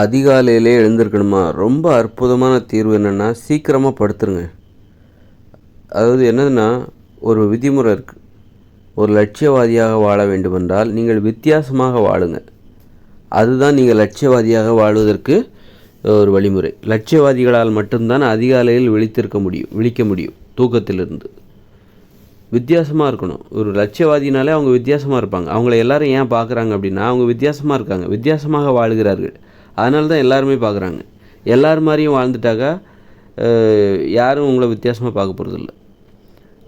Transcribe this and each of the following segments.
அதிகாலையிலே எழுந்திருக்கணுமா? ரொம்ப அற்புதமான தீர்வு என்னென்னா சீக்கிரமாக படுத்துருங்க. அதாவது என்னதுன்னா ஒரு விதிமுறை இருக்குது ஒரு லட்சியவாதியாக வாழ வேண்டுமென்றால் நீங்கள் வித்தியாசமாக வாழுங்க. அதுதான் நீங்கள் லட்சியவாதியாக வாழ்வதற்கு ஒரு வழிமுறை. லட்சியவாதிகளால் மட்டும்தான் அதிகாலையில் விழித்திருக்க முடியும் விழிக்க முடியும் தூக்கத்திலிருந்து. வித்தியாசமாக இருக்கணும். ஒரு லட்சியவாதினாலே அவங்க வித்தியாசமாக இருப்பாங்க. அவங்கள எல்லாரும் ஏன் பார்க்குறாங்க அப்படின்னா அவங்க வித்தியாசமாக இருக்காங்க. வித்தியாசமாக வாழுகிறார்கள். அதனால தான் எல்லாருமே பார்க்குறாங்க. எல்லார் மாதிரியும் வாழ்ந்துட்டாக்கா யாரும் உங்களை வித்தியாசமாக பார்க்க போகிறதில்ல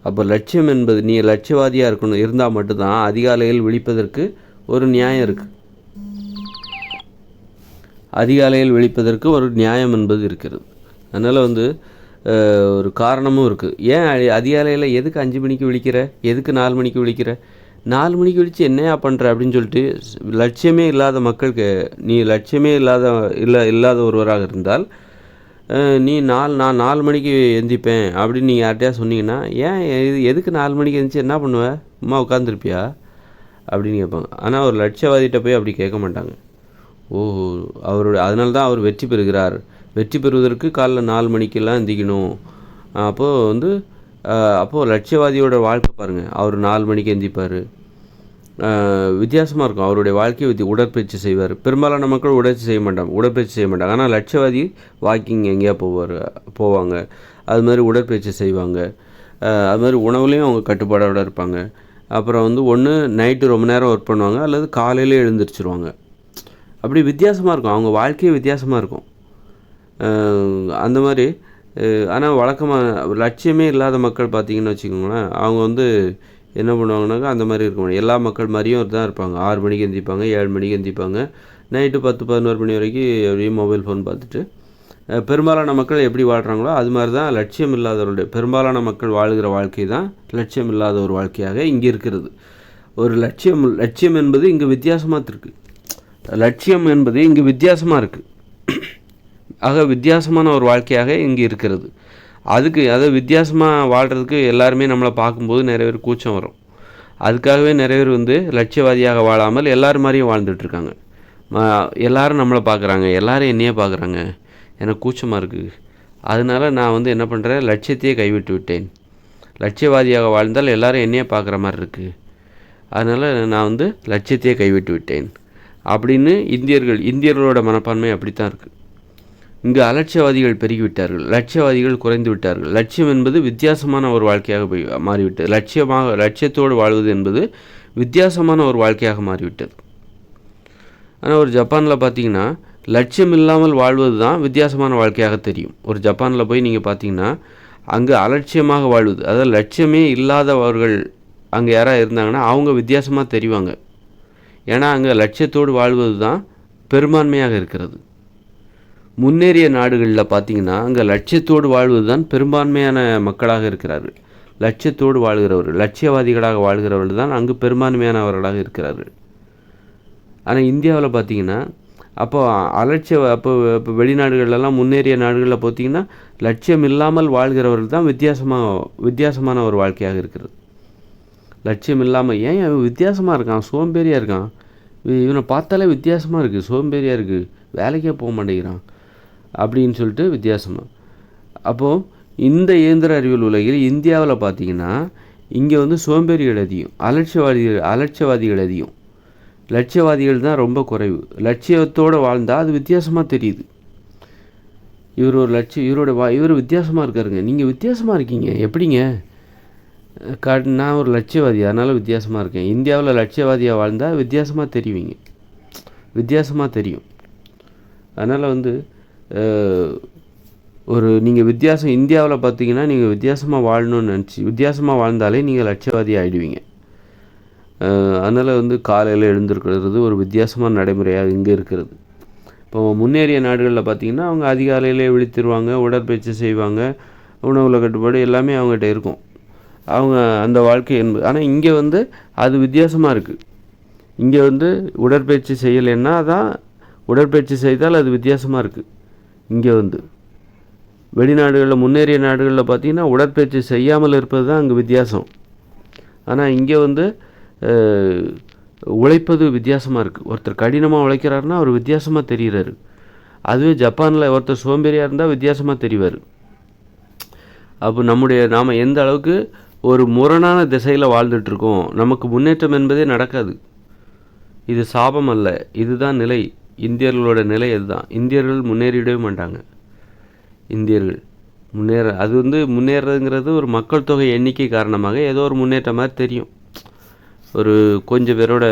அப்போ லட்சியம் என்பது நீ லட்சியவாதியாக இருக்கணும் இருந்தால் மட்டும்தான் அதிகாலையில் விழிப்பதற்கு ஒரு நியாயம் இருக்குது அதிகாலையில் விழிப்பதற்கு ஒரு நியாயம் என்பது இருக்கிறது. அதனால் வந்து ஒரு காரணமும் இருக்குது ஏன் அதிகாலையில் எதுக்கு அஞ்சு மணிக்கு விழிக்கிற? எதுக்கு நாலு மணிக்கு விழிக்கிற? நாலு மணிக்கு விழிச்சு என்னையா பண்ணுற அப்படின்னு சொல்லிட்டு லட்சியமே இல்லாத மக்களுக்கு நீ லட்சியமே இல்லாத இல்லை இல்லாத ஒருவராக இருந்தால் நீ நாலு நான் நாலு மணிக்கு எந்திப்பேன் அப்படின்னு நீங்கள் யார்கிட்டயா சொன்னீங்கன்னா ஏன் இது எதுக்கு நாலு மணிக்கு எந்திரிச்சு என்ன பண்ணுவேன் அம்மா உட்காந்துருப்பியா அப்படின்னு கேட்பாங்க. ஆனால் ஒரு லட்சியவாதிகிட்ட போய் அப்படி கேட்க மாட்டாங்க. ஓ அவருடைய அதனால தான் அவர் வெற்றி பெறுகிறார். வெற்றி பெறுவதற்கு காலைல நாலு மணிக்கெல்லாம் எந்திக்கணும். அப்போது வந்து அப்போது லட்சியவாதியோட வாழ்க்கை பாருங்கள் அவர் நாலு மணிக்கு எந்திப்பார். வித்தியாசமாக இருக்கும். அவருடைய வாழ்க்கை வித்தி உடற்பயிற்சி செய்வார். பெரும்பாலான மக்கள் உடற்பயிற்சி செய்ய மாட்டாங்க. உடற்பயிற்சி செய்ய மாட்டாங்க. ஆனால் லட்சியவாதி வாக்கிங் எங்கேயா போவார் போவாங்க. அது மாதிரி உடற்பயிற்சி செய்வாங்க. அது மாதிரி உணவுலேயும் அவங்க கட்டுப்பாடோட இருப்பாங்க. அப்புறம் வந்து ஒன்று நைட்டு ரொம்ப நேரம் ஒர்க் பண்ணுவாங்க. அல்லது காலையில் எழுந்திரிச்சிருவாங்க. அப்படி வித்தியாசமாக இருக்கும். அவங்க வாழ்க்கையே வித்தியாசமாக இருக்கும். அந்த மாதிரி ஆனால் வழக்கமாக லட்சியமே இல்லாத மக்கள் பார்த்திங்கன்னு வச்சுக்கோங்களேன். அவங்க வந்து என்ன பண்ணுவாங்கனாக்கா அந்த மாதிரி இருக்க முடியும் எல்லா மக்கள் மாதிரியும் தான் இருப்பாங்க. ஆறு மணிக்கு எந்திப்பாங்க ஏழு மணிக்கு எந்திப்பாங்க நைட்டு பத்து பதினோரு மணி வரைக்கும் அப்படியே மொபைல் ஃபோன் பார்த்துட்டு பெரும்பாலான மக்கள் எப்படி வாழ்கிறாங்களோ அது மாதிரி தான் லட்சியம் இல்லாதவருடைய பெரும்பாலான மக்கள் வாழுகிற வாழ்க்கை தான் லட்சியம் இல்லாத ஒரு வாழ்க்கையாக இங்கே இருக்கிறது. ஒரு லட்சியம் லட்சியம் என்பது இங்கே வித்தியாசமாக இருக்குது லட்சியம் என்பது இங்கே வித்தியாசமாக இருக்குது ஆக வித்தியாசமான ஒரு வாழ்க்கையாக இங்கே இருக்கிறது. அதுக்கு அதை வித்தியாசமாக வாழ்கிறதுக்கு எல்லாருமே நம்மளை பார்க்கும்போது நிறைய பேர் கூச்சம் வரும். அதுக்காகவே நிறைய பேர் வந்து லட்சியவாதியாக வாழாமல் எல்லாரும் மாதிரியும் வாழ்ந்துட்டுருக்காங்க. எல்லோரும் எல்லாரும் நம்மளை பார்க்குறாங்க எல்லாரும் என்னையே பார்க்குறாங்க. எனக்கு கூச்சமாக இருக்குது அதனால நான் வந்து என்ன பண்ணுறேன் லட்சியத்தையே கைவிட்டு விட்டேன். லட்சியவாதியாக வாழ்ந்தால் எல்லாரும் என்னையே பார்க்குற மாதிரி இருக்குது அதனால் நான் வந்து லட்சியத்தையே கைவிட்டு விட்டேன். அப்படின்னு இந்தியர்கள் இந்தியர்களோட மனப்பான்மை அப்படி தான் இருக்குது இங்கு அலட்சியவாதிகள் பெருகிவிட்டார்கள். லட்சியவாதிகள் குறைந்து விட்டார்கள் லட்சியம் என்பது வித்தியாசமான ஒரு வாழ்க்கையாக போய் மாறிவிட்டது. லட்சியமாக லட்சியத்தோடு வாழ்வது என்பது வித்தியாசமான ஒரு வாழ்க்கையாக மாறிவிட்டது. ஆனால் ஒரு ஜப்பானில் பார்த்தீங்கன்னா லட்சியம் இல்லாமல் வாழ்வது தான் வித்தியாசமான வாழ்க்கையாக தெரியும். ஒரு ஜப்பானில் போய் நீங்கள் பார்த்தீங்கன்னா அங்கே அலட்சியமாக வாழ்வது அதாவது லட்சியமே இல்லாதவர்கள் அங்கே யாராக இருந்தாங்கன்னா அவங்க வித்தியாசமாக தெரிவாங்க. ஏன்னா அங்கே லட்சியத்தோடு வாழ்வது தான் பெரும்பான்மையாக இருக்கிறது. முன்னேறிய நாடுகளில் பார்த்தீங்கன்னா அங்கே லட்சியத்தோடு வாழ்வது தான் பெரும்பான்மையான மக்களாக இருக்கிறார்கள். லட்சியத்தோடு வாழ்கிறவர்கள் லட்சியவாதிகளாக வாழ்கிறவர்கள் தான் அங்கு பெரும்பான்மையானவர்களாக இருக்கிறார்கள். ஆனால் இந்தியாவில் பார்த்தீங்கன்னா அப்போ அலட்சிய அப்போ இப்போ வெளிநாடுகள்லாம் முன்னேறிய நாடுகளில் பார்த்தீங்கன்னா லட்சியம் இல்லாமல் வாழ்கிறவர்கள் தான் வித்தியாசமாக வித்தியாசமான ஒரு வாழ்க்கையாக இருக்கிறது. லட்சியம் இல்லாமல் ஏன் இவன் வித்தியாசமாக இருக்கான்? சோம்பேறியாக இருக்கான். இவனை பார்த்தாலே வித்தியாசமாக இருக்குது சோம்பேறியாக இருக்குது வேலைக்கே போக மாட்டேங்கிறான். அப்படின்னு சொல்லிட்டு வித்தியாசமாக அப்போது இந்த இயந்திர அறிவியல் உலகில் இந்தியாவில் பார்த்தீங்கன்னா இங்கே வந்து சோம்பேறிகள் அதிகம் அலட்சியவாதிகள் அலட்சியவாதிகள் அதிகம். லட்சியவாதிகள் தான் ரொம்ப குறைவு. லட்சியத்தோடு வாழ்ந்தால் அது வித்தியாசமாக தெரியுது. இவர் ஒரு லட்சியம் இவரோட வா இவர் வித்தியாசமாக இருக்காருங்க. நீங்கள் வித்தியாசமாக இருக்கீங்க. எப்படிங்க? கா நான் ஒரு லட்சியவாதி அதனால் வித்தியாசமாக இருக்கேன். இந்தியாவில் லட்சியவாதியாக வாழ்ந்தால் வித்தியாசமாக தெரிவிங்க. வித்தியாசமாக தெரியும். அதனால் வந்து ஒரு நீங்கள் வித்தியாசம் இந்தியாவில் பார்த்தீங்கன்னா நீங்கள் வித்தியாசமாக வாழணும்னு நினச்சி வித்தியாசமாக வாழ்ந்தாலே நீங்கள் லட்சியவாதி ஆகிடுவீங்க அதனால் வந்து காலையில் எழுந்திருக்கிறது ஒரு வித்தியாசமான நடைமுறையாக இங்கே இருக்கிறது. இப்போ முன்னேறிய நாடுகளில் பார்த்தீங்கன்னா அவங்க அதிகாலையிலே விழித்திருவாங்க உடற்பயிற்சி செய்வாங்க உணவுல கட்டுப்பாடு எல்லாமே அவங்ககிட்ட இருக்கும். அவங்க அந்த வாழ்க்கை என்பது ஆனால் இங்கே வந்து அது வித்தியாசமாக இருக்குது இங்கே வந்து உடற்பயிற்சி செய்யலைன்னா தான் உடற்பயிற்சி செய்தால் அது வித்தியாசமாக இருக்குது இங்கே வந்து வெளிநாடுகளில் முன்னேறிய நாடுகளில் பார்த்தீங்கன்னா உடற்பயிற்சி செய்யாமல் இருப்பது தான் அங்கே வித்தியாசம். ஆனால் இங்கே வந்து உழைப்பது வித்தியாசமாக இருக்குது ஒருத்தர் கடினமாக உழைக்கிறாருன்னா அவர் வித்தியாசமாக தெரிகிறாரு. அதுவே ஜப்பானில் ஒருத்தர் சோம்பேறியாக இருந்தால் வித்தியாசமாக தெரிவார். அப்போ நம்முடைய நாம் எந்த அளவுக்கு ஒரு முரணான திசையில் வாழ்ந்துட்டுருக்கோம் நமக்கு முன்னேற்றம் என்பதே நடக்காது. இது சாபம் அல்ல. இதுதான் நிலை. இந்தியர்களோட நிலை அதுதான். இந்தியர்கள் முன்னேறிடவே மாட்டாங்க. இந்தியர்கள் முன்னேற அது வந்து முன்னேறதுங்கிறது ஒரு மக்கள் தொகை எண்ணிக்கை காரணமாக ஏதோ ஒரு முன்னேற்றம் மாதிரி தெரியும். ஒரு கொஞ்சம் பேரோட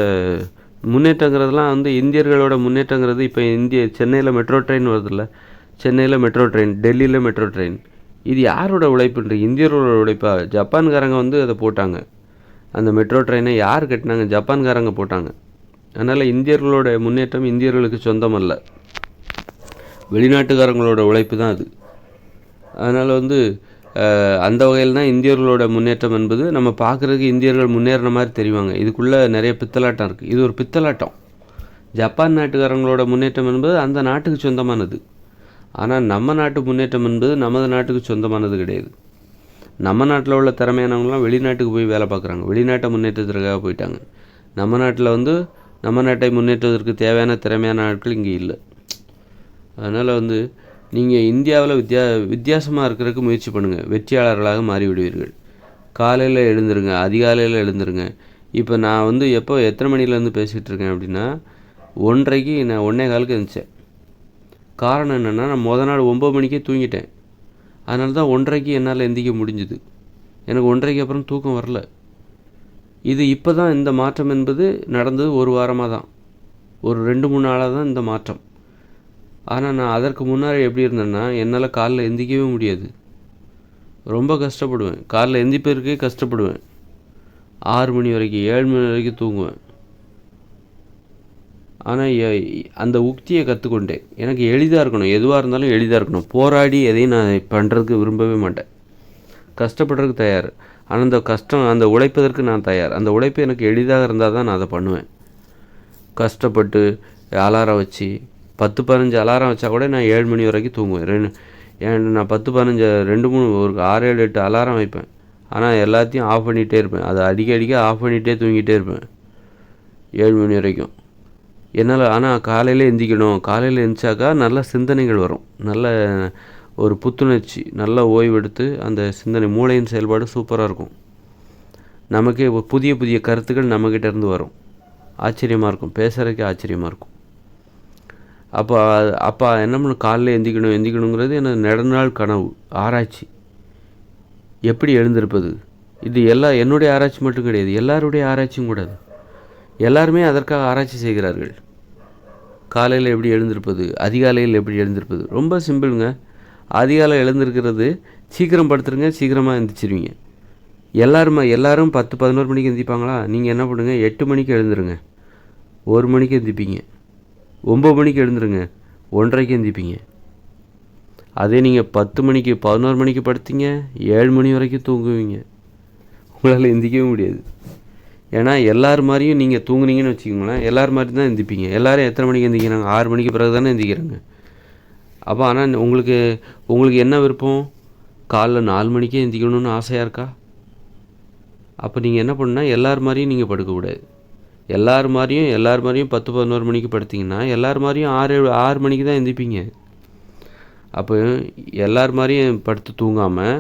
முன்னேற்றங்கிறதுலாம் வந்து இந்தியர்களோட முன்னேற்றங்கிறது இப்போ இந்திய சென்னையில் மெட்ரோ ட்ரெயின் வருதுல்ல? சென்னையில் மெட்ரோ ட்ரெயின் டெல்லியில் மெட்ரோ ட்ரெயின். இது யாரோட உழைப்புன்ற இந்தியர்களோட உழைப்பா? ஜப்பான்காரங்க வந்து அதை போட்டாங்க. அந்த மெட்ரோ ட்ரெயினை யார் கட்டினாங்க? ஜப்பான்காரங்க போட்டாங்க. அதனால் இந்தியர்களோட முன்னேற்றம் இந்தியர்களுக்கு சொந்தம் அல்ல வெளிநாட்டுக்காரங்களோட உழைப்பு தான் அது. அதனால் வந்து அந்த வகையில் தான் இந்தியர்களோட முன்னேற்றம் என்பது நம்ம பார்க்குறதுக்கு இந்தியர்கள் முன்னேறின மாதிரி தெரிவாங்க. இதுக்குள்ளே நிறைய பித்தலாட்டம் இருக்குது இது ஒரு பித்தலாட்டம். ஜப்பான் நாட்டுக்காரங்களோட முன்னேற்றம் என்பது அந்த நாட்டுக்கு சொந்தமானது. ஆனால் நம்ம நாட்டு முன்னேற்றம் என்பது நமது நாட்டுக்கு சொந்தமானது கிடையாது. நம்ம நாட்டில் உள்ள திறமையானவங்களாம் வெளிநாட்டுக்கு போய் வேலை பார்க்குறாங்க. வெளிநாட்டை முன்னேற்றத்திற்காக போயிட்டாங்க. நம்ம நாட்டில் வந்து நம்ம நாட்டை முன்னேற்றுவதற்கு தேவையான திறமையான ஆட்கள் இங்கே இல்லை. அதனால் வந்து நீங்கள் இந்தியாவில் வித்தியா வித்தியாசமாக இருக்கிறதுக்கு முயற்சி பண்ணுங்கள் வெற்றியாளர்களாக மாறிவிடுவீர்கள். காலையில் எழுந்துருங்க அதிகாலையில் எழுந்துருங்க. இப்போ நான் வந்து எப்போ எத்தனை மணிலேருந்து பேசிகிட்டு இருக்கேன் அப்படின்னா ஒன்றைக்கு நான் ஒன்றே காலுக்கு இருந்துச்சேன் காரணம் என்னென்னா நான் முத நாள் ஒம்பது மணிக்கே தூங்கிட்டேன். அதனால தான் ஒன்றைக்கு என்னால் எந்திரிக்க முடிஞ்சுது. எனக்கு ஒன்றைக்கு அப்புறம் தூக்கம் வரல. இது இப்போ தான் இந்த மாற்றம் என்பது நடந்தது ஒரு வாரமாக தான் ஒரு ரெண்டு மூணு நாளாக தான் இந்த மாற்றம். ஆனால் நான் அதற்கு முன்னாடி எப்படி இருந்தேன்னா என்னால் காலைல எந்திக்கவே முடியாது. ரொம்ப கஷ்டப்படுவேன். காலில் எந்திப்பதற்கே கஷ்டப்படுவேன். ஆறு மணி வரைக்கும் ஏழு மணி வரைக்கும் தூங்குவேன். ஆனால் அந்த உக்தியை கற்றுக்கொண்டேன் எனக்கு எளிதாக இருக்கணும். எதுவாக இருந்தாலும் எளிதாக இருக்கணும். போராடி எதையும் நான் பண்ணுறதுக்கு விரும்பவே மாட்டேன். கஷ்டப்படுறதுக்கு தயார். ஆனால் அந்த கஷ்டம் அந்த உழைப்பதற்கு நான் தயார். அந்த உழைப்பு எனக்கு எளிதாக இருந்தால் தான் நான் அதை பண்ணுவேன். கஷ்டப்பட்டு அலாரம் வச்சு பத்து பதினஞ்சு அலாரம் வச்சா கூட நான் ஏழு மணி வரைக்கும் தூங்குவேன். ரெண்டு ஏன் நான் பத்து பதினஞ்சு ரெண்டு மூணு ஒரு ஆறு ஏழு எட்டு அலாரம் வைப்பேன். ஆனால் எல்லாத்தையும் ஆஃப் பண்ணிகிட்டே இருப்பேன். அதை அடிக்க அடிக்க ஆஃப் பண்ணிகிட்டே தூங்கிட்டே இருப்பேன். ஏழு மணி வரைக்கும். என்னால் ஆனால் காலையில் எந்திக்கணும். காலையில் எந்திச்சாக்கா நல்ல சிந்தனைகள் வரும். நல்ல ஒரு புத்துணர்ச்சி நல்ல ஓய்வெடுத்து அந்த சிந்தனை மூளையின் செயல்பாடு சூப்பராக இருக்கும். நமக்கே புதிய புதிய கருத்துக்கள் நம்மக்கிட்டேருந்து வரும். ஆச்சரியமாக இருக்கும். பேசுகிறதுக்கே ஆச்சரியமாக இருக்கும். அப்போ அப்போ என்ன பண்ண காலைல எந்திக்கணும் எந்திக்கணுங்கிறது எனக்கு நெடுநாள் கனவு ஆராய்ச்சி. எப்படி எழுந்திருப்பது? இது எல்லா என்னுடைய ஆராய்ச்சி மட்டும் கிடையாது. எல்லாருடைய ஆராய்ச்சியும் கூட அது. எல்லாருமே அதற்காக ஆராய்ச்சி செய்கிறார்கள். காலையில் எப்படி எழுந்திருப்பது? அதிகாலையில் எப்படி எழுந்திருப்பது? ரொம்ப சிம்பிளுங்க. அதிகாலை எழுந்திருக்கிறது. சீக்கிரம் படுத்துருங்க சீக்கிரமாக எழுந்திரிச்சிருவீங்க எல்லாருமே எல்லோரும் பத்து பதினோரு மணிக்கு எழுந்திப்பாங்களா நீங்கள் என்ன பண்ணுங்கள் எட்டு மணிக்கு எழுந்துருங்க. ஒரு மணிக்கு எழுந்திரிப்பீங்க ஒம்பது மணிக்கு எழுந்துருங்க ஒன்றரைக்கு எழுந்திரிப்பீங்க அதே நீங்கள் பத்து மணிக்கு பதினோரு மணிக்கு படுத்தீங்க ஏழு மணி வரைக்கும் தூங்குவீங்க. உங்களால் எந்திக்கவே முடியாது. ஏன்னா எல்லார் மாதிரியும் நீங்கள் தூங்குனீங்கன்னு வச்சுக்கோங்களேன் எல்லார் மாதிரி தான் எந்திப்பீங்க எல்லாரும் எத்தனை மணிக்கு எந்திரிக்கிறாங்க? ஆறு மணிக்கு பிறகு தானே எந்திக்கிறாங்க அப்போ ஆனால் உங்களுக்கு உங்களுக்கு என்ன விருப்பம்? காலைல நாலு மணிக்கே எந்திரிக்கணும்னு ஆசையாக இருக்கா? அப்போ நீங்கள் என்ன பண்ணுன்னா எல்லார் மாதிரியும் நீங்கள் படுக்கக்கூடாது எல்லார் மாதிரியும் எல்லார் மாதிரியும் பத்து பதினோரு மணிக்கு படுத்திங்கன்னா எல்லார் மாதிரியும் ஆறு ஆறு மணிக்கு தான் எந்திப்பீங்க. அப்போ எல்லார் மாதிரியும் படுத்து தூங்காமல்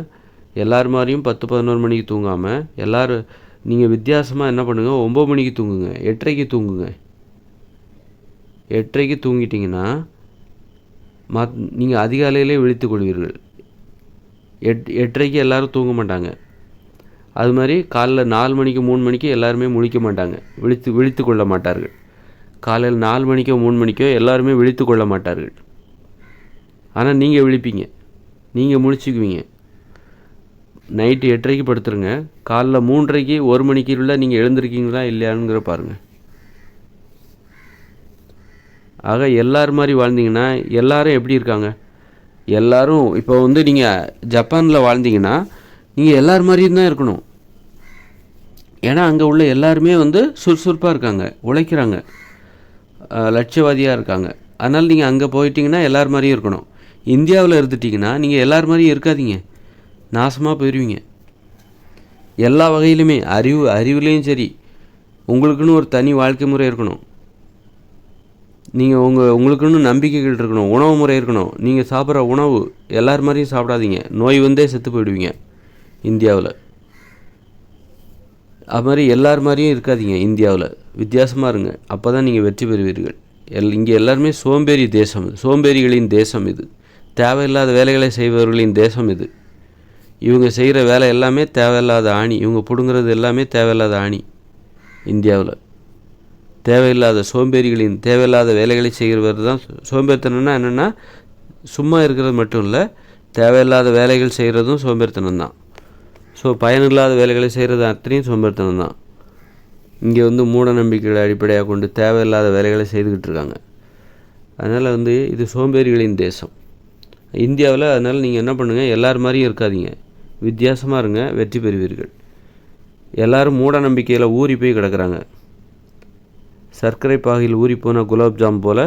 எல்லார் மாதிரியும் பத்து பதினோரு மணிக்கு தூங்காமல் எல்லோரும் நீங்கள் வித்தியாசமாக என்ன பண்ணுங்கள் ஒம்பது மணிக்கு தூங்குங்க எட்டரைக்கு தூங்குங்க. எட்டரைக்கு தூங்கிட்டீங்கன்னா மத் நீங்கள் அதிகாலையிலே விழித்து கொள்வீர்கள். எட் எட்டரைக்கு எல்லோரும் தூங்க மாட்டாங்க. அது மாதிரி காலைல நாலு மணிக்கு மூணு மணிக்கு எல்லாருமே முழிக்க மாட்டாங்க. விழித்து விழித்து கொள்ள மாட்டார்கள். காலையில் நாலு மணிக்கோ மூணு மணிக்கோ எல்லாருமே விழித்து கொள்ள மாட்டார்கள். ஆனால் நீங்கள் விழிப்பீங்க. நீங்கள் முழிச்சுக்குவீங்க. நைட்டு எட்டரைக்கு படுத்துருங்க. காலைல மூன்றரைக்கு ஒரு மணிக்குள்ள நீங்கள் எழுந்திருக்கீங்களா இல்லையானுங்கிற பாருங்கள் ஆக எல்லார் மாதிரி வாழ்ந்தீங்கன்னா எல்லாரும் எப்படி இருக்காங்க? எல்லாரும் இப்போ வந்து நீங்கள் ஜப்பானில் வாழ்ந்தீங்கன்னா நீங்கள் எல்லார் மாதிரியும் தான் இருக்கணும். ஏன்னா அங்கே உள்ள எல்லாருமே வந்து சுறுசுறுப்பாக இருக்காங்க உழைக்கிறாங்க லட்சியவாதியாக இருக்காங்க. அதனால் நீங்கள் அங்கே போயிட்டீங்கன்னா எல்லார் மாதிரியும் இருக்கணும். இந்தியாவில் இருந்துட்டிங்கன்னா நீங்கள் எல்லார் மாதிரியும் இருக்காதீங்க. நாசமாக போயிடுவீங்க எல்லா வகையிலுமே அறிவு அறிவுலேயும் சரி உங்களுக்குன்னு ஒரு தனி வாழ்க்கை முறை இருக்கணும். நீங்கள் உங்கள் உங்களுக்குன்னு நம்பிக்கைகள் இருக்கணும் உணவு முறை இருக்கணும். நீங்கள் சாப்பிட்ற உணவு எல்லார் மாதிரியும் சாப்பிடாதீங்க. நோய் வந்தே செத்து போயிடுவீங்க இந்தியாவில். அது மாதிரி எல்லார் மாதிரியும் இருக்காதீங்க இந்தியாவில். வித்தியாசமாக இருங்க. அப்போ தான் நீங்கள் வெற்றி பெறுவீர்கள். எல் இங்கே எல்லாருமே சோம்பேறி தேசம் இது சோம்பேறிகளின் தேசம் இது. தேவையில்லாத வேலைகளை செய்பவர்களின் தேசம் இது. இவங்க செய்கிற வேலை எல்லாமே தேவையில்லாத ஆணி. இவங்க பிடுங்குறது எல்லாமே தேவையில்லாத ஆணி இந்தியாவில். தேவையில்லாத சோம்பேறிகளின் தேவையில்லாத வேலைகளை செய்கிறவர் தான் சோம்பேறித்தனம்னா என்னென்னா சும்மா இருக்கிறது மட்டும் இல்லை தேவையில்லாத வேலைகள் செய்கிறதும் சோம்பேறித்தனம் தான். ஸோ பயனில்லாத வேலைகளை செய்கிறது அத்தனையும் சோம்பேறித்தனம் தான். இங்கே வந்து மூட நம்பிக்கைகளை அடிப்படையாக கொண்டு தேவையில்லாத வேலைகளை செய்துக்கிட்டு இருக்காங்க. அதனால் வந்து இது சோம்பேறிகளின் தேசம். இந்தியாவில் அதனால் நீங்கள் என்ன பண்ணுங்கள் எல்லார் மாதிரியும் இருக்காதீங்க. வித்தியாசமாக இருங்க வெற்றி பெறுவீர்கள். எல்லாரும் மூட நம்பிக்கையில் ஊறி போய் கிடக்கிறாங்க. சர்க்கரை பாகையில் ஊறிப்போன குலாப்ஜாம் போல்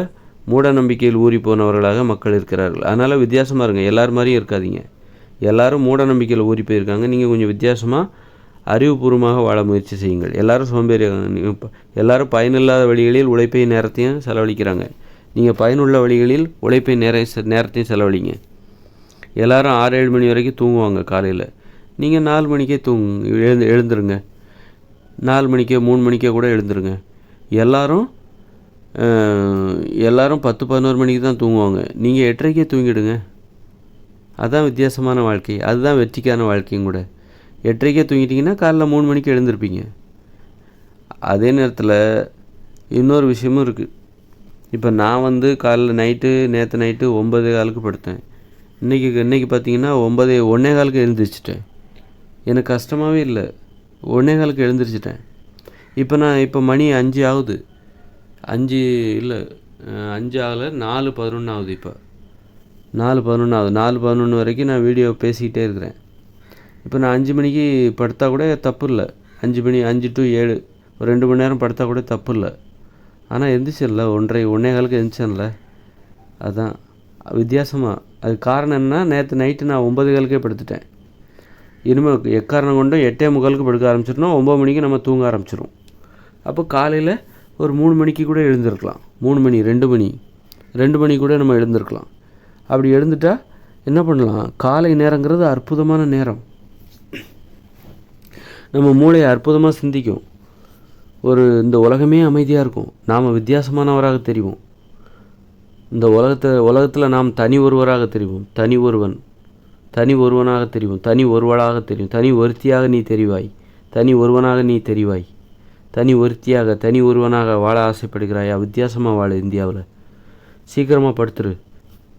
மூட நம்பிக்கையில் ஊறி போனவர்களாக மக்கள் இருக்கிறார்கள். அதனால் வித்தியாசமாக இருங்க. எல்லார் மாதிரியும் இருக்காதீங்க. எல்லாரும் மூட நம்பிக்கையில் ஊறி போயிருக்காங்க. நீங்கள் கொஞ்சம் வித்தியாசமாக அறிவுபூர்வமாக வாழ முயற்சி செய்யுங்கள். எல்லாரும் சோம்பேறி எல்லாரும் பயனில்லாத வழிகளில் உழைப்பை நேரத்தையும் செலவழிக்கிறாங்க. நீங்கள் பயனுள்ள வழிகளில் உழைப்பை நேர நேரத்தையும் செலவழிங்க. எல்லாரும் ஆறு ஏழு மணி வரைக்கும் தூங்குவாங்க காலையில். நீங்கள் நாலு மணிக்கே தூங்கு எழுந்து எழுந்துருங்க. நாலு மணிக்கே மூணு மணிக்கே கூட எழுந்துருங்க. எல்லோரும் எல்லோரும் பத்து பதினோரு மணிக்கு தான் தூங்குவாங்க. நீங்கள் எட்டரைக்கே தூங்கிடுங்க. அதுதான் வித்தியாசமான வாழ்க்கை. அதுதான் வெற்றிக்கான வாழ்க்கையும் கூட. எட்டரைக்கே தூங்கிட்டிங்கன்னா காலைல மூணு மணிக்கு எழுந்திருப்பீங்க. அதே நேரத்தில் இன்னொரு விஷயமும் இருக்குது இப்போ நான் வந்து காலைல நைட்டு நேற்று நைட்டு ஒம்பது காலுக்கு படுத்தேன். இன்றைக்கி இன்றைக்கி பார்த்தீங்கன்னா ஒம்பது ஒன்றே காலுக்கு எழுந்திரிச்சிட்டேன். எனக்கு கஷ்டமாகவே இல்லை. ஒன்றே காலுக்கு எழுந்திரிச்சிட்டேன். இப்போ நான் இப்போ மணி அஞ்சு ஆகுது. அஞ்சு இல்லை அஞ்சு ஆகலை நாலு பதினொன்று ஆகுது இப்போ. நாலு பதினொன்று ஆகுது. நாலு பதினொன்று வரைக்கும் நான் வீடியோ பேசிக்கிட்டே இருக்கிறேன். இப்போ நான் அஞ்சு மணிக்கு படுத்தா கூட தப்பு இல்லை. அஞ்சு மணி அஞ்சு டு ஏழு. ஒரு ரெண்டு மணி நேரம் படுத்தா கூட தப்பு இல்லை. ஆனால் எந்திரிச்சல ஒன்றரை ஒன்றே காலுக்கு எந்திரிச்சேன்ல அதுதான் வித்தியாசமாக அது காரணம் என்ன நேற்று நைட்டு நான் ஒம்பது காலுக்கே படுத்துட்டேன். இனிமேல் எக்காரணம் கொண்டும் எட்டே முக்காலுக்கு படுக்க ஆரம்பிச்சிடணும். ஒம்பது மணிக்கு நம்ம தூங்க ஆரம்பிச்சிடும் அப்போ காலையில் ஒரு மூணு மணிக்கு கூட எழுந்திருக்கலாம். மூணு மணி ரெண்டு மணி. ரெண்டு மணி கூட நம்ம எழுந்திருக்கலாம். அப்படி எழுந்துட்டால் என்ன பண்ணலாம்? காலை நேரங்கிறது அற்புதமான நேரம். நம்ம மூளையை அற்புதமாக சிந்திக்கும். ஒரு இந்த உலகமே அமைதியாக இருக்கும். நாம் வித்தியாசமானவராக தெரிவோம். இந்த உலகத்தை உலகத்தில் நாம் தனி ஒருவராக தெரிவோம். தனி ஒருவன். தனி ஒருவனாக தெரிவோம். தனி ஒருவளாக தெரியும். தனி ஒருத்தியாக நீ தெரிவாய். தனி ஒருவனாக நீ தெரிவாய். தனி ஒருத்தியாக தனி ஒருவனாக வாழ ஆசைப்படுகிறாயா? வித்தியாசமாக வாழ இந்தியாவில். சீக்கிரமாக படுத்துரு.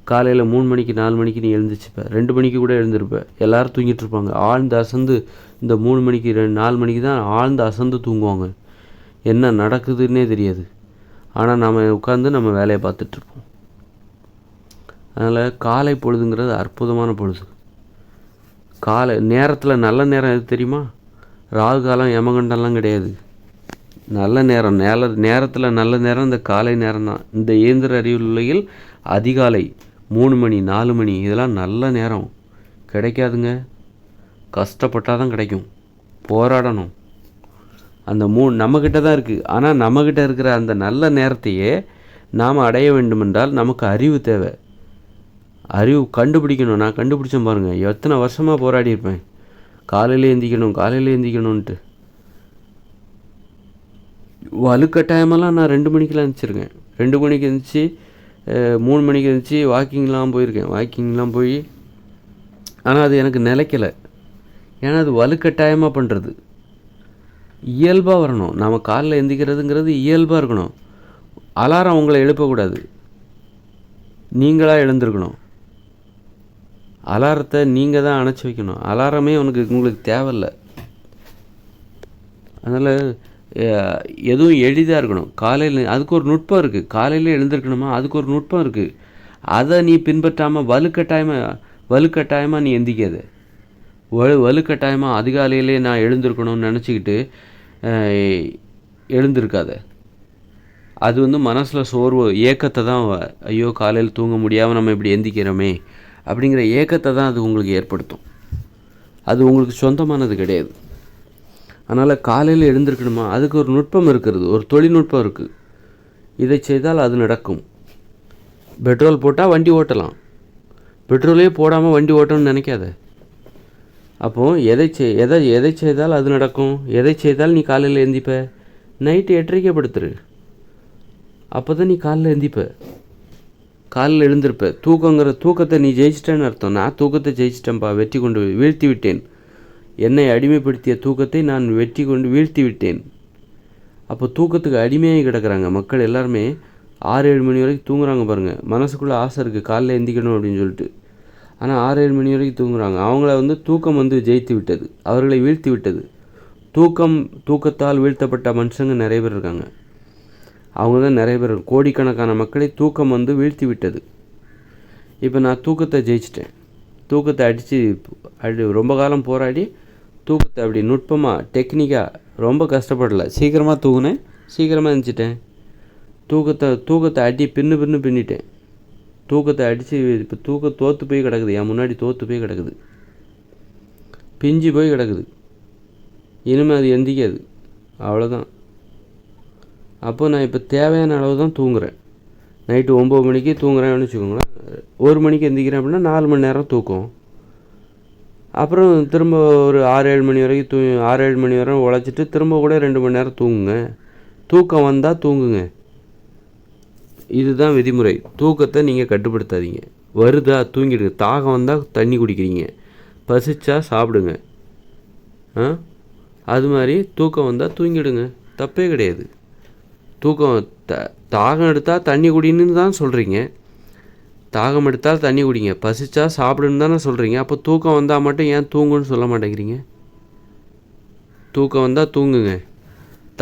காலையில் மூணு மணிக்கு நாலு மணிக்கு நீ எழுந்திருச்சுப்ப ரெண்டு மணிக்கு கூட எழுந்திருப்ப. எல்லாரும் தூங்கிட்டு இருப்பாங்க. ஆழ்ந்து அசந்து இந்த மூணு மணிக்கு ரெண்டு நாலு மணிக்கு தான் ஆழ்ந்து அசந்து தூங்குவாங்க. என்ன நடக்குதுன்னே தெரியாது. ஆனால் நாம் உட்காந்து நம்ம வேலையை பார்த்துட்ருப்போம். அதனால் காலை பொழுதுங்கிறது அற்புதமான பொழுது. காலை நேரத்தில் நல்ல நேரம் எது தெரியுமா? ராகு காலம் யமகண்டம்லாம் கிடையாது. நல்ல நேரம். நேர நேரத்தில் நல்ல நேரம் இந்த காலை நேரம் தான் இந்த இயந்திர அறிவுலையில் அதிகாலை மூணு மணி நாலு மணி இதெல்லாம் நல்ல நேரம். கிடைக்காதுங்க. கஷ்டப்பட்டால் தான் கிடைக்கும். போராடணும். அந்த மூ நம்மக்கிட்ட தான் இருக்குது ஆனால் நம்மக்கிட்ட இருக்கிற அந்த நல்ல நேரத்தையே நாம் அடைய வேண்டுமென்றால் நமக்கு அறிவு தேவை. அறிவு கண்டுபிடிக்கணும். நான் கண்டுபிடிச்சேன் பாருங்கள் எத்தனை வருஷமாக போராடி இருப்பேன் காலையில் எந்திக்கணும் காலையில் எந்திக்கணும்ன்ட்டு. வலுக்கட்டாயமெல்லாம் நான் ரெண்டு மணிக்கெலாம் எழுந்திரிச்சிருக்கேன் ரெண்டு மணிக்கு எழுந்திரிச்சி மூணு மணிக்கு எழுந்திரிச்சி வாக்கிங்லாம் போயிருக்கேன். வாக்கிங்லாம் போய் ஆனால் அது எனக்கு நிலைக்கலை. ஏன்னா அது வலுக்கட்டாயமாக பண்ணுறது இயல்பாக வரணும். நாம் காலைல எந்திக்கிறதுங்கிறது இயல்பாக இருக்கணும். அலாரம் உங்களை எழுப்பக்கூடாது. நீங்களாக எழுந்திருக்கணும். அலாரத்தை நீங்கள் தான் அணைச்சி வைக்கணும். அலாரமே உனக்கு உங்களுக்கு தேவையில்லை. அதனால் எதுவும் எளிதாக இருக்கணும். காலையில் அதுக்கு ஒரு நுட்பம் இருக்குது காலையில் எழுந்திருக்கணுமா? அதுக்கு ஒரு நுட்பம் இருக்குது அதை நீ பின்பற்றாமல் வலுக்கட்டாயமாக வலுக்கட்டாயமாக நீ எந்திக்காத. வலு வலுக்கட்டாயமாக அதிகாலையிலே நான் எழுந்திருக்கணும்னு நினச்சிக்கிட்டு எழுந்திருக்காத. அது வந்து மனசில் சோர்வு ஏக்கத்தை தான் ஐயோ காலையில் தூங்க முடியாமல் நம்ம இப்படி எந்திக்கிறோமே அப்படிங்கிற ஏக்கத்தை தான் அது உங்களுக்கு ஏற்படுத்தும். அது உங்களுக்கு சொந்தமானது கிடையாது. அதனால் காலையில் எழுந்திருக்கணுமா? அதுக்கு ஒரு நுட்பம் இருக்கிறது ஒரு தொழில்நுட்பம் இருக்குது இதை செய்தால் அது நடக்கும். பெட்ரோல் போட்டால் வண்டி ஓட்டலாம். பெட்ரோலே போடாமல் வண்டி ஓட்டணும்னு நினைக்காத. அப்போது எதை செய் எதை எதை செய்தால் அது நடக்கும்? எதை செய்தால் நீ காலையில் எந்திப்ப? நைட்டு எட்டரைக்கே படுத்துரு அப்போ தான் நீ காலையில் எந்திப்ப. காலையில் எழுந்திருப்ப. தூக்கங்கிற தூக்கத்தை நீ ஜெயிச்சிட்டேன்னு அர்த்தம். நான் தூக்கத்தை ஜெயிச்சிட்டேன்ப்பா வெற்றி கொண்டு வீழ்த்தி விட்டேன். என்னை அடிமைப்படுத்திய தூக்கத்தை நான் வெற்றி கொண்டு வீழ்த்தி விட்டேன் அப்போ தூக்கத்துக்கு அடிமையாகி கிடக்குறாங்க. மக்கள் எல்லாருமே ஆறு ஏழு மணி வரைக்கும் தூங்குறாங்க பாருங்கள் மனசுக்குள்ளே ஆசை இருக்குது காலைல எந்திக்கணும் அப்படின்னு சொல்லிட்டு. ஆனால் ஆறு ஏழு மணி வரைக்கும் தூங்குறாங்க. அவங்கள வந்து தூக்கம் வந்து ஜெயித்து விட்டது. அவர்களை வீழ்த்தி விட்டது. தூக்கம் தூக்கத்தால் வீழ்த்தப்பட்ட மனுஷங்க நிறைய பேர் இருக்காங்க. அவங்க தான் நிறைய பேர் கோடிக்கணக்கான மக்களை தூக்கம் வந்து வீழ்த்தி விட்டது. இப்போ நான் தூக்கத்தை ஜெயிச்சிட்டேன். தூக்கத்தை அடித்து அடி ரொம்ப காலம் போராடி தூக்கத்தை அப்படி நுட்பமாக டெக்னிக்காக ரொம்ப கஷ்டப்படல. சீக்கிரமாக தூங்கினேன். சீக்கிரமாக இருந்துச்சிட்டேன் தூக்கத்தை தூக்கத்தை அடி பின்னு பின்னு பின்னிட்டேன். தூக்கத்தை அடித்து இப்போ தூக்கம் தோற்று போய் கிடக்குது. என் முன்னாடி தோற்று போய் கிடக்குது. பிஞ்சு போய் கிடக்குது. இனிமேல் அது எந்திக்காது. அவ்வளோதான் அப்போ நான் இப்போ தேவையான அளவு தான் தூங்குறேன். நைட்டு ஒம்பது மணிக்கு தூங்குறேன்னு வச்சுக்கோங்களேன். ஒரு மணிக்கு எந்திக்கிறேன் அப்படின்னா நாலு மணி நேரம் தூக்கம். அப்புறம் திரும்ப ஒரு ஆறு ஏழு மணி வரைக்கும் தூ ஆறு ஏழு மணி வரை உழைச்சிட்டு திரும்ப கூட ரெண்டு மணி நேரம் தூங்குங்க. தூக்கம் வந்தால் தூங்குங்க. இதுதான் விதிமுறை. தூக்கத்தை நீங்கள் கட்டுப்படுத்தாதீங்க. வருதா தூங்கிடுங்க. தாகம் வந்தால் தண்ணி குடிக்கிறீங்க. பசிச்சா சாப்பிடுங்க. ஆ? அது மாதிரி தூக்கம் வந்தால் தூங்கிடுங்க. தப்பே கிடையாது. தூக்கம் த தாகம் எடுத்தால் தண்ணி குடின்னு தான் சொல்கிறீங்க தாகம் எடுத்தால் தண்ணி குடிங்க. பசிச்சா சாப்பிடுன்னு தானே சொல்கிறீங்க அப்போ தூக்கம் வந்தால் மட்டும் ஏன் தூங்குன்னு சொல்ல மாட்டேங்கிறீங்க? தூக்கம் வந்தால் தூங்குங்க.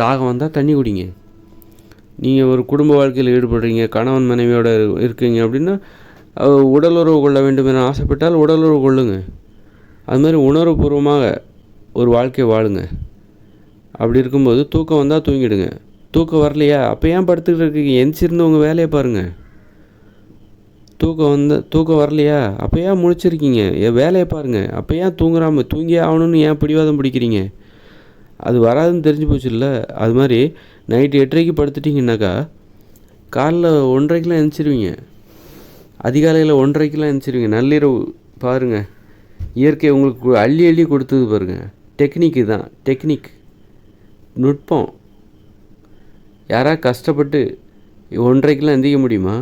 தாகம் வந்தால் தண்ணி குடிங்க. நீங்கள் ஒரு குடும்ப வாழ்க்கையில் ஈடுபடுறீங்க கணவன் மனைவியோட இருக்கீங்க அப்படின்னா உடலுறவு கொள்ள வேண்டும் என ஆசைப்பட்டால் உடலுறவு கொள்ளுங்க. அது மாதிரி உணர்வுபூர்வமாக ஒரு வாழ்க்கையை வாழுங்க. அப்படி இருக்கும்போது தூக்கம் வந்தால் தூங்கிடுங்க. தூக்கம் வரலையா? அப்போ ஏன் படுத்துக்கிட்டு இருக்கீங்க? எந்திரிச்சிருந்து உங்கள் வேலையை பாருங்கள் தூக்கம் வந்து தூக்கம் வரலையா? அப்போ ஏன் முழிச்சிருக்கீங்க? என் வேலையை பாருங்கள் அப்போ ஏன் தூங்குறாம தூங்கியே ஆகணும்னு ஏன் பிடிவாதம் பிடிக்கிறீங்க? அது வராதுன்னு தெரிஞ்சு போச்சு இல்லை அது மாதிரி நைட்டு எட்டரைக்கு படுத்துட்டிங்கனாக்கா காலைல ஒன்றரைக்கெலாம் எழுந்திரிச்சிருவீங்க அதிகாலையில் ஒன்றரைக்கெலாம் எழுந்திரிச்சிருவீங்க நள்ளிரவு பாருங்கள் இயற்கை உங்களுக்கு அள்ளி அள்ளி கொடுத்தது பாருங்கள் டெக்னிக்கு தான் டெக்னிக். நுட்பம். யாராவது கஷ்டப்பட்டு ஒன்றரைக்கெலாம் எந்திக்க முடியுமா?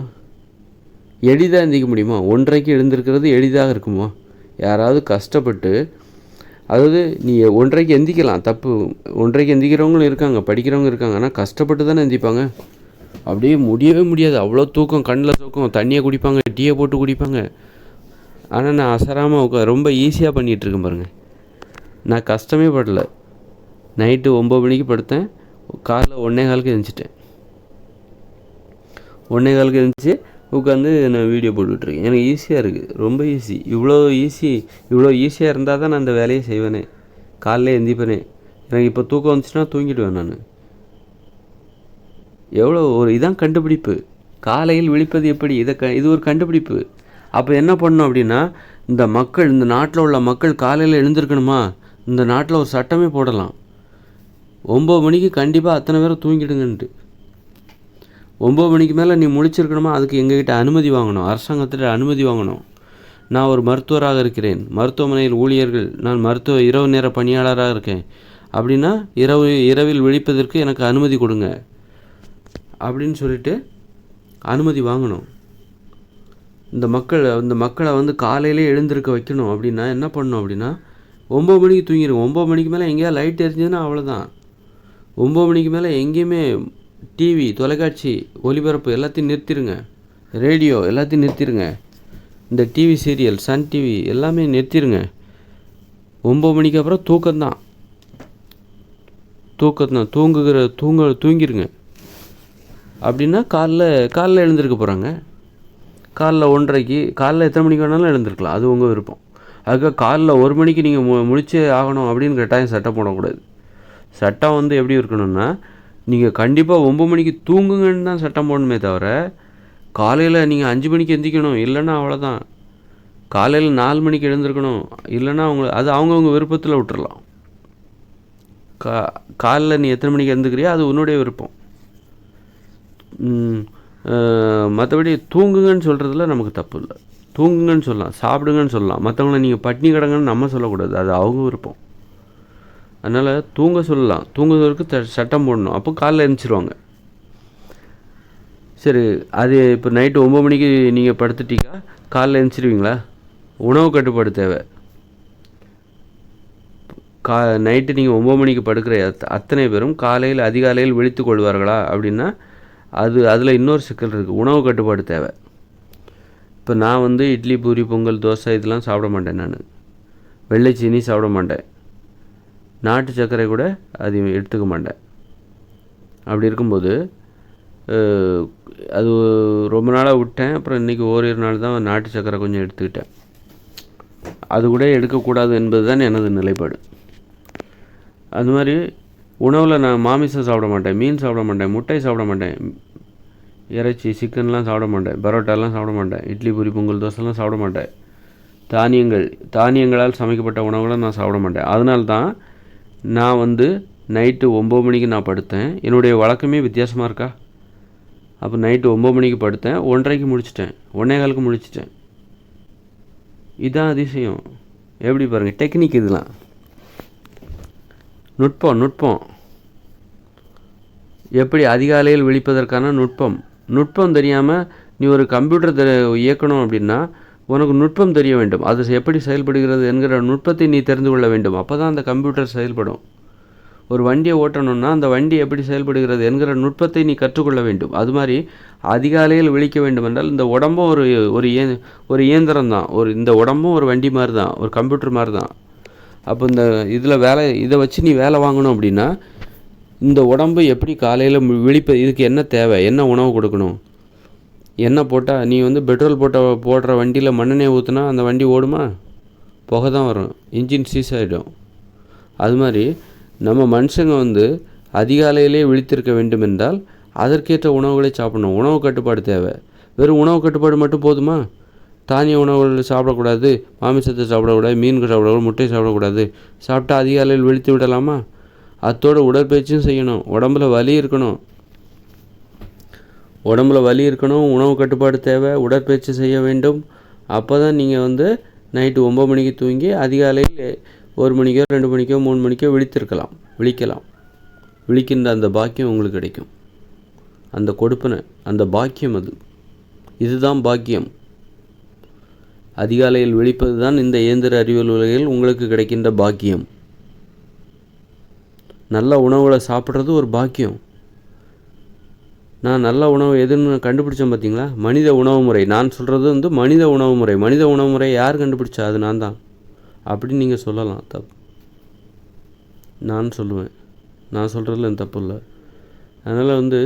எளிதாக எந்திக்க முடியுமா? ஒன்றைக்கு எழுந்திருக்கிறது எளிதாக இருக்குமா? யாராவது கஷ்டப்பட்டு அதாவது நீ ஒன்றைக்கு எந்திக்கலாம் தப்பு. ஒன்றைக்கு எந்திக்கிறவங்களும் இருக்காங்க படிக்கிறவங்க இருக்காங்க ஆனால் கஷ்டப்பட்டு தானே எந்திப்பாங்க? அப்படியே முடியவே முடியாது. அவ்வளோ தூக்கம் கண்ணில் தூக்கம் தண்ணியை குடிப்பாங்க டீயை போட்டு குடிப்பாங்க. ஆனால் நான் அசராமல் உட்கா ரொம்ப ஈஸியாக பண்ணிகிட்ருக்கேன் பாருங்கள் நான் கஷ்டமே படல. நைட்டு ஒம்பது மணிக்கு படுத்தேன். காலைல ஒன்றே காலுக்கு எழுந்துச்சிட்டேன் ஒன்றே காலுக்கு எழுந்துச்சு உட்காந்து நான் வீடியோ போட்டுட்ருக்கேன். எனக்கு ஈஸியாக இருக்குது ரொம்ப ஈஸி இவ்வளோ ஈஸி இவ்வளோ ஈஸியாக இருந்தால் தான் நான் அந்த வேலையை செய்வேனே. காலைல எந்திப்பேனே. எனக்கு இப்போ தூக்கம் வந்துச்சுன்னா தூங்கிடுவேன் நான். எவ்வளோ ஒரு இதான் கண்டுபிடிப்பு. காலையில் விழிப்பது எப்படி? இதை க இது ஒரு கண்டுபிடிப்பு. அப்போ என்ன பண்ணோம் அப்படின்னா இந்த மக்கள் இந்த நாட்டில் உள்ள மக்கள் காலையில் எழுந்திருக்கணுமா? இந்த நாட்டில் ஒரு சட்டமே போடலாம். ஒம்பது மணிக்கு கண்டிப்பாக அத்தனை பேரும் தூங்கிடுங்கன்ட்டு. ஒம்பது மணிக்கு மேலே நீ முழிச்சிருக்கணுமா? அதுக்கு எங்ககிட்ட அனுமதி வாங்கணும். அரசாங்கத்திட்ட அனுமதி வாங்கணும். நான் ஒரு மருத்துவராக இருக்கிறேன். மருத்துவமனையில் ஊழியர்கள் நான் மருத்துவ இரவு நேர பணியாளராக இருக்கேன். அப்படின்னா இரவு இரவில் விழிப்பதற்கு எனக்கு அனுமதி கொடுங்க. அப்படின்னு சொல்லிட்டு அனுமதி வாங்கணும். இந்த மக்கள் இந்த மக்களை வந்து காலையிலே எழுந்திருக்க வைக்கணும். அப்படின்னா என்ன பண்ணணும் அப்படின்னா ஒம்பது மணிக்கு தூங்கிடும் ஒம்பது மணிக்கு மேலே எங்கேயா லைட் எரிஞ்சதுன்னா அவ்வளோதான் ஒம்பது மணிக்கு மேலே எங்கேயுமே டிவி தொலைக்காட்சி ஒளிபரப்பு எல்லாத்தையும் நிறுத்திடுங்க ரேடியோ எல்லாத்தையும் நிறுத்திடுங்க இந்த டிவி சீரியல் சன் டிவி எல்லாமே நிறுத்திடுங்க ஒம்பது மணிக்கு அப்புறம் தூக்கம்தான். தூக்கத்தான் தூங்குகிற தூங்க தூங்கிடுங்க அப்படின்னா காலைல காலைல எழுந்திருக்க போகிறாங்க காலைல ஒன்றரைக்கு காலைல எத்தனை மணிக்கு வேணாலும் எழுந்திருக்கலாம். அது உங்கள் விருப்பம். அதுக்காக காலைல ஒரு மணிக்கு நீங்கள் மு முழிச்சே ஆகணும் அப்படின்னு கட்டாயம் சட்டம் போடக்கூடாது. சட்டம் வந்து எப்படி இருக்கணும்னா நீங்கள் கண்டிப்பாக ஒம்பது மணிக்கு தூங்குங்கன்னு தான் சட்டம் போடணுமே தவிர காலையில் நீங்கள் அஞ்சு மணிக்கு எந்திக்கணும். இல்லைன்னா அவ்வளோதான் காலையில் நாலு மணிக்கு எழுந்திருக்கணும். இல்லைன்னா அவங்க அது அவங்கவுங்க விருப்பத்தில் விட்டுறலாம். கா காலைல நீ எத்தனை மணிக்கு எழுந்துக்கிறியோ அது உன்னுடைய விருப்பம். மற்றபடி தூங்குங்கன்னு சொல்கிறதுல நமக்கு தப்பு இல்லை. தூங்குங்கன்னு சொல்லலாம் சாப்பிடுங்கன்னு சொல்லலாம். மற்றவங்கள நீங்கள் பட்னி கிடங்கன்னு நம்ம சொல்லக்கூடாது. அது அவங்க விருப்பம். அதனால் தூங்க சொல்லலாம். தூங்குறதுக்கு த சட்டம் போடணும். அப்போ காலைல எழுந்திரிச்சிருவாங்க. சரி அது இப்போ நைட்டு ஒம்பது மணிக்கு நீங்கள் படுத்துட்டீங்க. காலைல எழுந்திரிச்சிருவீங்களா? உணவு கட்டுப்பாடு தேவை. கா நைட்டு நீங்கள் ஒம்பது மணிக்கு படுக்கிற அத் அத்தனை பேரும் காலையில் அதிகாலையில் விழித்து கொள்வார்களா அப்படின்னா அது அதில் இன்னொரு சிக்கல் இருக்குது உணவு கட்டுப்பாடு தேவை. இப்போ நான் வந்து இட்லி பூரி பொங்கல் தோசை இதெல்லாம் சாப்பிட மாட்டேன் நான். வெள்ளை சீனி சாப்பிட மாட்டேன். நாட்டு சர்க்கரை கூட அது எடுத்துக்க மாட்டேன். அப்படி இருக்கும்போது அது ரொம்ப நாளாக விட்டேன். அப்புறம் இன்றைக்கி ஓரிரு நாள் தான் நாட்டு சர்க்கரை கொஞ்சம் எடுத்துக்கிட்டேன். அது கூட எடுக்கக்கூடாது என்பது தான் எனது நிலைப்பாடு. அது மாதிரி உணவில் நான் மாமிசம் சாப்பிட மாட்டேன் மீன் சாப்பிட மாட்டேன் முட்டை சாப்பிட மாட்டேன். இறைச்சி சிக்கன்லாம் சாப்பிட மாட்டேன் பரோட்டாலாம் சாப்பிட மாட்டேன் இட்லி பூரி பொங்கல் தோசைலாம் சாப்பிட மாட்டேன். தானியங்கள் தானியங்களால் சமைக்கப்பட்ட உணவுகளை நான் சாப்பிட மாட்டேன். அதனால்தான் நான் வந்து நைட்டு ஒம்பது மணிக்கு நான் படுத்தேன். என்னுடைய வழக்கமே வித்தியாசமாக இருக்கா? அப்போ நைட்டு ஒம்பது மணிக்கு படுத்தேன். ஒன்றரைக்கு முடிச்சிட்டேன். ஒன்றே காலுக்கு முடிச்சிட்டேன். இதான் அதிசயம். எப்படி பாருங்கள் டெக்னிக் இதெல்லாம். நுட்பம் நுட்பம். எப்படி அதிகாலையில் விழிப்பதற்கான நுட்பம்? நுட்பம் தெரியாமல் நீ ஒரு கம்ப்யூட்டர் தெ இயக்கணும் அப்படின்னா உனக்கு நுட்பம் தெரிய வேண்டும். அது எப்படி செயல்படுகிறது என்கிற நுட்பத்தை நீ தெரிந்து கொள்ள வேண்டும். அப்போ தான் அந்த கம்ப்யூட்டர் செயல்படும். ஒரு வண்டியை ஓட்டணும்னா அந்த வண்டி எப்படி செயல்படுகிறது என்கிற நுட்பத்தை நீ கற்றுக்கொள்ள வேண்டும். அது மாதிரி அதிகாலையில் விழிக்க வேண்டும் என்றால் இந்த உடம்பும் ஒரு ஒரு இய ஒரு இயந்திரம் தான். ஒரு இந்த உடம்பும் ஒரு வண்டி மாதிரி தான். ஒரு கம்ப்யூட்டர் மாதிரி தான். அப்போ இந்த இதில் வேலை இதை வச்சு நீ வேலை வாங்கணும் அப்படின்னா இந்த உடம்பு எப்படி காலையில் விழிப்ப இதுக்கு என்ன தேவை? என்ன உணவு கொடுக்கணும்? எண்ணெய் போட்டால் நீ வந்து பெட்ரோல் போட்ட போடுற வண்டியில் மண்ணெண்ணெய் ஊற்றுனா அந்த வண்டி ஓடுமா? புகை தான் வரும். இன்ஜின் சீஸ் ஆகிடும் அது மாதிரி நம்ம மனுஷங்க வந்து அதிகாலையிலே விழித்திருக்க வேண்டும் என்றால் அதற்கேற்ற உணவுகளை சாப்பிடணும். உணவு கட்டுப்பாடு தேவை. வெறும் உணவு கட்டுப்பாடு மட்டும் போதுமா? தானிய உணவுகள் சாப்பிடக்கூடாது. மாமிசத்தை சாப்பிடக்கூடாது. மீன்கள் சாப்பிடக்கூடாது. முட்டை சாப்பிடக்கூடாது. சாப்பிட்டா அதிகாலையில் வெளுத்து விடலாமா? அத்தோட உடற்பயிற்சியும் செய்யணும். உடம்புல வலி இருக்கணும். உடம்புல வலி இருக்கணும் உணவு கட்டுப்பாடு தேவை உடற்பயிற்சி செய்ய வேண்டும். அப்போ தான் நீங்கள் வந்து நைட்டு ஒம்பது மணிக்கு தூங்கி அதிகாலையில் ஒரு மணிக்கோ ரெண்டு மணிக்கோ மூணு மணிக்கோ விழித்திருக்கலாம் விழிக்கலாம். விழிக்கின்ற அந்த பாக்கியம் உங்களுக்கு கிடைக்கும். அந்த கொடுப்பனை அந்த பாக்கியம் அது. இதுதான் பாக்கியம். அதிகாலையில் விழிப்பது தான் இந்த இயந்திர அறிவியல் உலகில் உங்களுக்கு கிடைக்கின்ற பாக்கியம். நல்ல உணவுகளை சாப்பிட்றது ஒரு பாக்கியம். நான் நல்ல உணவு எதுன்னு கண்டுபிடிச்சேன் பார்த்தீங்களா மனித உணவு முறை. நான் சொல்கிறது வந்து மனித உணவு முறை. மனித உணவு முறை யார் கண்டுபிடிச்சா? அது நான் தான். அப்படின்னு நீங்கள் சொல்லலாம். தப்பு நான் சொல்லுவேன். நான் சொல்கிறதுல தப்பு இல்லை. அதனால் வந்து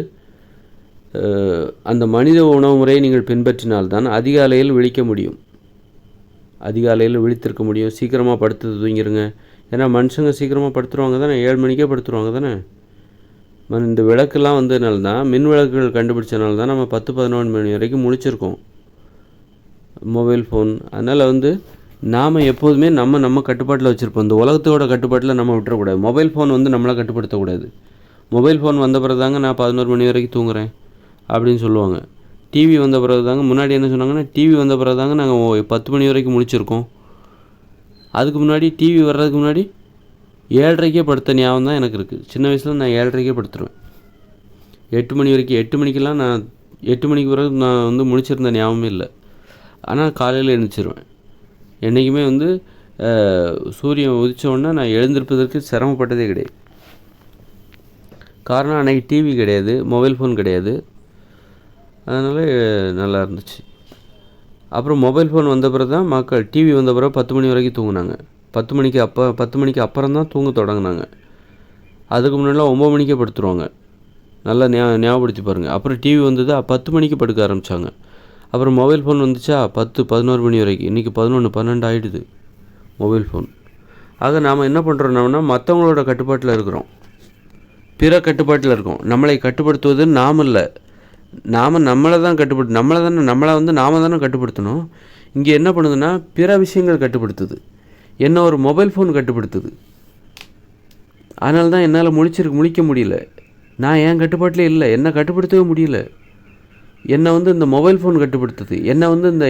அந்த மனித உணவு முறையை நீங்கள் பின்பற்றினால்தான் அதிகாலையில் விழிக்க முடியும். அதிகாலையில் விழித்திருக்க முடியும். சீக்கிரமாக படுத்து தூங்கிடுங்க ஏன்னா மனுஷங்க சீக்கிரமாக படுத்துருவாங்க தானே? ஏழு மணிக்கே படுத்துருவாங்க தானே? இந்த விளக்குலாம் வந்ததுனால தான் மின் விளக்குகள் கண்டுபிடிச்சனால தான் நம்ம பத்து பதினொன்று மணி வரைக்கும் முடிச்சிருக்கோம் மொபைல் ஃபோன் அதனால் வந்து நாம் எப்போதுமே நம்ம நம்ம கட்டுப்பாட்டில் வச்சுருப்போம். இந்த உலகத்தோட கட்டுப்பாட்டில் நம்ம விட்டுறக்கூடாது. மொபைல் ஃபோன் வந்து நம்மளை கட்டுப்படுத்தக்கூடாது. மொபைல் ஃபோன் வந்த பிறகு தாங்க நான் பதினோரு மணி வரைக்கும் தூங்குறேன் அப்படின்னு சொல்லுவாங்க. டிவி வந்த பிறகு தாங்க முன்னாடி என்ன சொன்னாங்கன்னா டிவி வந்த பிறகு தாங்க நாங்கள் பத்து மணி வரைக்கும் முடிச்சிருக்கோம் அதுக்கு முன்னாடி டிவி வர்றதுக்கு முன்னாடி ஏழரைக்கே படுத்த ஞாபகம் தான் எனக்கு இருக்குது சின்ன வயசில் நான் ஏழரைக்கே படுத்துருவேன். எட்டு மணி வரைக்கும் எட்டு மணிக்கெல்லாம் நான் எட்டு மணிக்கு பிறகு நான் வந்து முடிச்சிருந்த ஞாபகமே இல்லை. ஆனால் காலையில் எழுந்திரிச்சிருவேன். என்றைக்குமே வந்து சூரியன் உதிச்ச நான் எழுந்திருப்பதற்கு சிரமப்பட்டதே கிடையாது. காரணம் அன்னைக்கு டிவி கிடையாது மொபைல் ஃபோன் கிடையாது. அதனால் நல்லா இருந்துச்சு. அப்புறம் மொபைல் ஃபோன் வந்த பிறகு தான் மக்கள் டிவி வந்த பிறகு பத்து மணி வரைக்கும் தூங்கினாங்க. பத்து மணிக்கு அப்போ பத்து மணிக்கு அப்புறம் தான் தூங்க தொடங்கினாங்க. அதுக்கு முன்னாடிலாம் ஒம்பது மணிக்கே படுத்துருவாங்க. நல்லா ஞா ஞாபகப்படுத்தி பாருங்கள் அப்புறம் டிவி வந்தது பத்து மணிக்கு படுக்க ஆரம்பித்தாங்க அப்புறம் மொபைல் ஃபோன் வந்துச்சா பத்து பதினோரு மணி வரைக்கும். இன்றைக்கி பதினொன்று பன்னெண்டு ஆகிடுது மொபைல் ஃபோன் ஆக நாம் என்ன பண்ணுறோம்னா மற்றவங்களோட கட்டுப்பாட்டில் இருக்கிறோம். பிற கட்டுப்பாட்டில் இருக்கோம். நம்மளை கட்டுப்படுத்துவது நாம் இல்லை. நாம் நம்மளை தான் கட்டுப்படு நம்மளை தானே நம்மளை வந்து நாம தானே கட்டுப்படுத்தணும். இங்கே என்ன பண்ணுதுன்னா பிற விஷயங்கள் கட்டுப்படுத்துது. என்னை ஒரு மொபைல் ஃபோன் கட்டுப்படுத்துது. அதனால தான் என்னால் முழிச்சிருக்கு முழிக்க முடியல. நான் என் கட்டுப்பாட்டிலே இல்லை. என்னை கட்டுப்படுத்தவே முடியல. என்னை வந்து இந்த மொபைல் ஃபோன் கட்டுப்படுத்துது. என்னை வந்து இந்த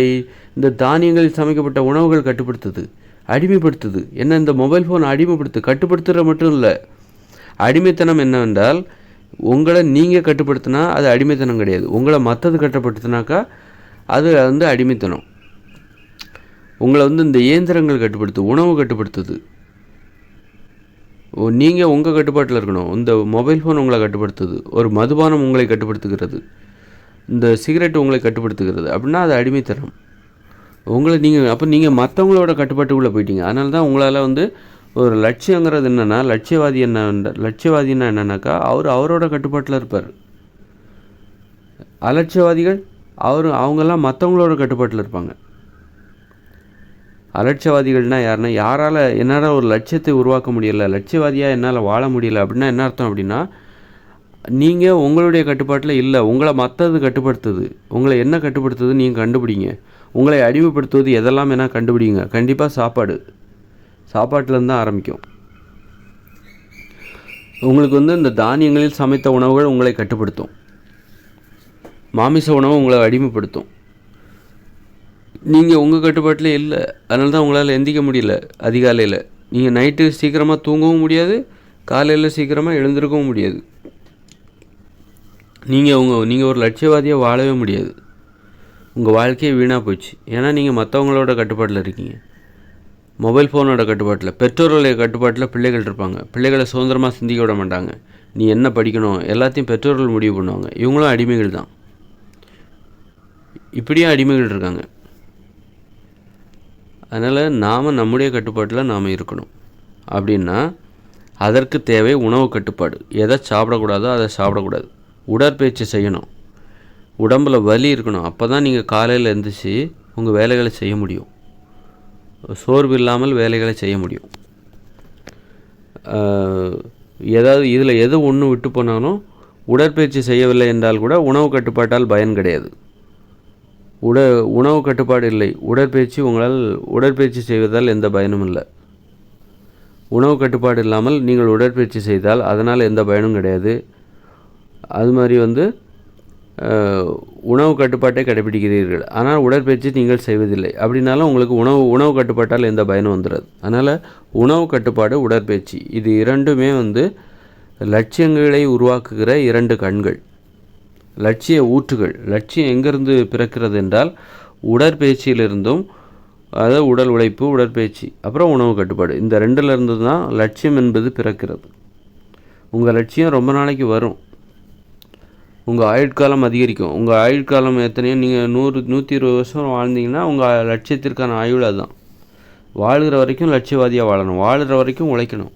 இந்த தானியங்களில் சமைக்கப்பட்ட உணவுகள் கட்டுப்படுத்துது. அடிமைப்படுத்துது. என்ன இந்த மொபைல் ஃபோன் அடிமைப்படுத்து கட்டுப்படுத்துகிற மட்டும் இல்லை. அடிமைத்தனம் என்னவென்றால் உங்களை நீங்கள் கட்டுப்படுத்தினா அது அடிமைத்தனம் கிடையாது. உங்களை மற்றது கட்டுப்படுத்தினாக்கா அது வந்து அடிமைத்தனம். உங்களை வந்து இந்த இயந்திரங்கள் கட்டுப்படுத்து உணவு கட்டுப்படுத்துது. நீங்கள் உங்கள் கட்டுப்பாட்டில் இருக்கணும். இந்த மொபைல் ஃபோன் உங்களை கட்டுப்படுத்துது. ஒரு மதுபானம் உங்களை கட்டுப்படுத்துகிறது. இந்த சிகரெட் உங்களை கட்டுப்படுத்துகிறது. அப்படின்னா அது அடிமைத்தனம். உங்களை நீங்கள் அப்போ நீங்கள் மற்றவங்களோட கட்டுப்பாட்டுக்குள்ளே போயிட்டீங்க. அதனால தான் உங்களால் வந்து ஒரு லட்சியங்கிறது என்னென்னா லட்சியவாதி என்ன லட்சியவாதின்னா என்னன்னாக்கா அவர் அவரோட கட்டுப்பாட்டில் இருப்பார். அலட்சியவாதிகள் அவர் அவங்கெல்லாம் மற்றவங்களோட கட்டுப்பாட்டில் இருப்பாங்க. அலட்சியவாதிகள்னால் யாருன்னா யாரால் என்னால் ஒரு லட்சியத்தை உருவாக்க முடியல லட்சியவாதியாக என்னால் வாழ முடியலை அப்படின்னா என்ன அர்த்தம் அப்படின்னா நீங்கள் உங்களுடைய கட்டுப்பாட்டில் இல்லை உங்களை மற்றது கட்டுப்படுத்துது. உங்களை என்ன கட்டுப்படுத்துது நீங்கள் கண்டுபிடிங்க. உங்களை அடிமைப்படுத்துவது எதெல்லாம் என்ன கண்டுபிடிங்க. கண்டிப்பாக சாப்பாடு. சாப்பாட்டிலேருந்து தான் ஆரம்பிக்கும். உங்களுக்கு வந்து இந்த தானியங்களில் சமைத்த உணவுகள் உங்களை கட்டுப்படுத்தும். மாமிச உணவு உங்களை அடிமைப்படுத்தும். நீங்கள் உங்கள் கட்டுப்பாட்டில் இல்லை. அதனால தான் உங்களால் எந்திக்க முடியல அதிகாலையில். நீங்கள் நைட்டு சீக்கிரமாக தூங்கவும் முடியாது காலையில் சீக்கிரமாக எழுந்திருக்கவும் முடியாது. நீங்கள் உங்கள் நீங்கள் ஒரு லட்சியவாதியாக வாழவே முடியாது. உங்கள் வாழ்க்கையே வீணாக போச்சு. ஏன்னா நீங்கள் மற்றவங்களோட கட்டுப்பாட்டில் இருக்கீங்க. மொபைல் ஃபோனோட கட்டுப்பாட்டில் பெற்றோர்களுடைய கட்டுப்பாட்டில் பிள்ளைகள் இருப்பாங்க. பிள்ளைகளை சுதந்திரமாக சிந்திக்க விட மாட்டாங்க. நீ என்ன படிக்கணும்? எல்லாத்தையும் பெற்றோர்கள் முடிவு பண்ணுவாங்க. இவங்களும் அடிமைகள் தான் இப்படியும் அடிமைகள் இருக்காங்க. அதனால் நாம் நம்முடைய கட்டுப்பாட்டில் நாம் இருக்கணும். அப்படின்னா அதற்கு தேவை உணவு கட்டுப்பாடு. எதை சாப்பிடக்கூடாதோ அதை சாப்பிடக்கூடாது. உடற்பயிற்சி செய்யணும். உடம்பில் வலி இருக்கணும். அப்போ தான் நீங்கள் காலையில் எழுந்திரிச்சு உங்கள் வேலைகளை செய்ய முடியும். சோர்வு இல்லாமல் வேலைகளை செய்ய முடியும். ஏதாவது இதில் எது ஒன்று விட்டு போனாலும் உடற்பயிற்சி செய்யவில்லை என்றால் கூட உணவு கட்டுப்பாட்டால் பயன் கிடையாது. உட உணவு கட்டுப்பாடு இல்லை. உடற்பயிற்சி உங்களால் உடற்பயிற்சி செய்வதால் எந்த பயனும் இல்லை. உணவு கட்டுப்பாடு இல்லாமல் நீங்கள் உடற்பயிற்சி செய்தால் அதனால் எந்த பயனும் கிடையாது. அது மாதிரி வந்து உணவு கட்டுப்பாட்டை கடைபிடிக்கிறீர்கள். ஆனால் உடற்பயிற்சி நீங்கள் செய்வதில்லை. அப்படின்னாலும் உங்களுக்கு உணவு உணவு கட்டுப்பாட்டால் எந்த பயனும் வந்துடாது அதனால் உணவு கட்டுப்பாடு உடற்பயிற்சி இது இரண்டுமே வந்து லட்சியங்களை உருவாக்குகிற இரண்டு கண்கள். லட்சிய ஊற்றுகள். லட்சியம் எங்கேருந்து பிறக்கிறது என்றால் உடற்பயிற்சியிலிருந்தும் அதாவது உடல் உழைப்பு உடற்பயிற்சி அப்புறம் உணவு கட்டுப்பாடு. இந்த ரெண்டுலேருந்து தான் லட்சியம் என்பது பிறக்கிறது. உங்கள் லட்சியம் ரொம்ப நாளைக்கு வரும். உங்கள் ஆயுட்காலம் அதிகரிக்கும். உங்கள் ஆயுட்காலம் எத்தனையோ நீங்கள் நூறு நூற்றி இருபது வருஷம் வாழ்ந்தீங்கன்னா உங்கள் லட்சியத்திற்கான ஆயுள் அதுதான். வாழ்கிற வரைக்கும் லட்சியவாதியாக வாழணும். வாழ்கிற வரைக்கும் உழைக்கணும்.